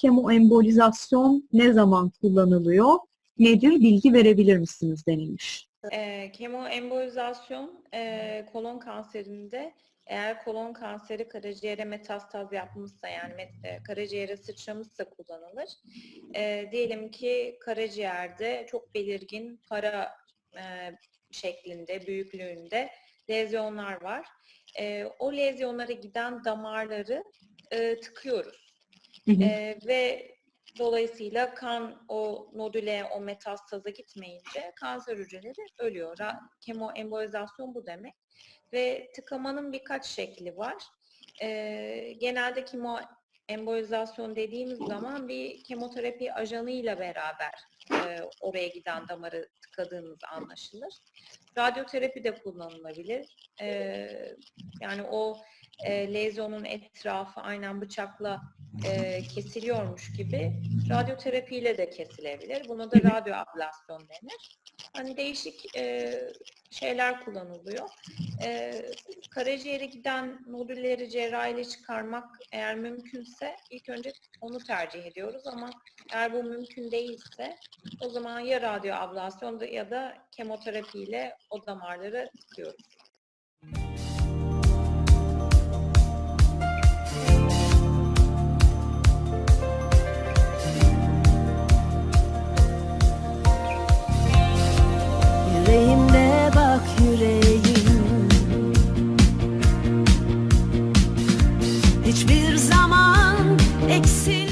kemoembolizasyon ne zaman kullanılıyor? Nedir? Bilgi verebilir misiniz denilmiş. E, kemoembolizasyon e, kolon kanserinde eğer kolon kanseri karaciğere metastaz yapmışsa yani met- e, karaciğere sıçramışsa kullanılır. E, diyelim ki karaciğerde çok belirgin para e, şeklinde, büyüklüğünde lezyonlar var. E, o lezyonlara giden damarları e, tıkıyoruz. Ee, ve dolayısıyla kan o nodüle, o metastaza gitmeyince kanser hücreleri ölüyor. Kemoembolizasyon bu demek. Ve tıkamanın birkaç şekli var. Ee, genelde kemoembolizasyon dediğimiz zaman bir kemoterapi ajanıyla beraber e, oraya giden damarı tıkadığımız anlaşılır. Radyoterapi de kullanılabilir. Ee, yani o e, lezyonun etrafı aynen bıçakla e, kesiliyormuş gibi radyoterapiyle de kesilebilir. Buna da radyoablasyon denir. Hani değişik e, şeyler kullanılıyor. E, karaciğere giden nodülleri cerrahiyle çıkarmak eğer mümkünse ilk önce onu tercih ediyoruz ama eğer bu mümkün değilse o zaman ya radyoablasyon da- ya da kemoterapiyle o damarları tıkıyoruz. Yüreğimde bak yüreğim. Hiçbir zaman eksil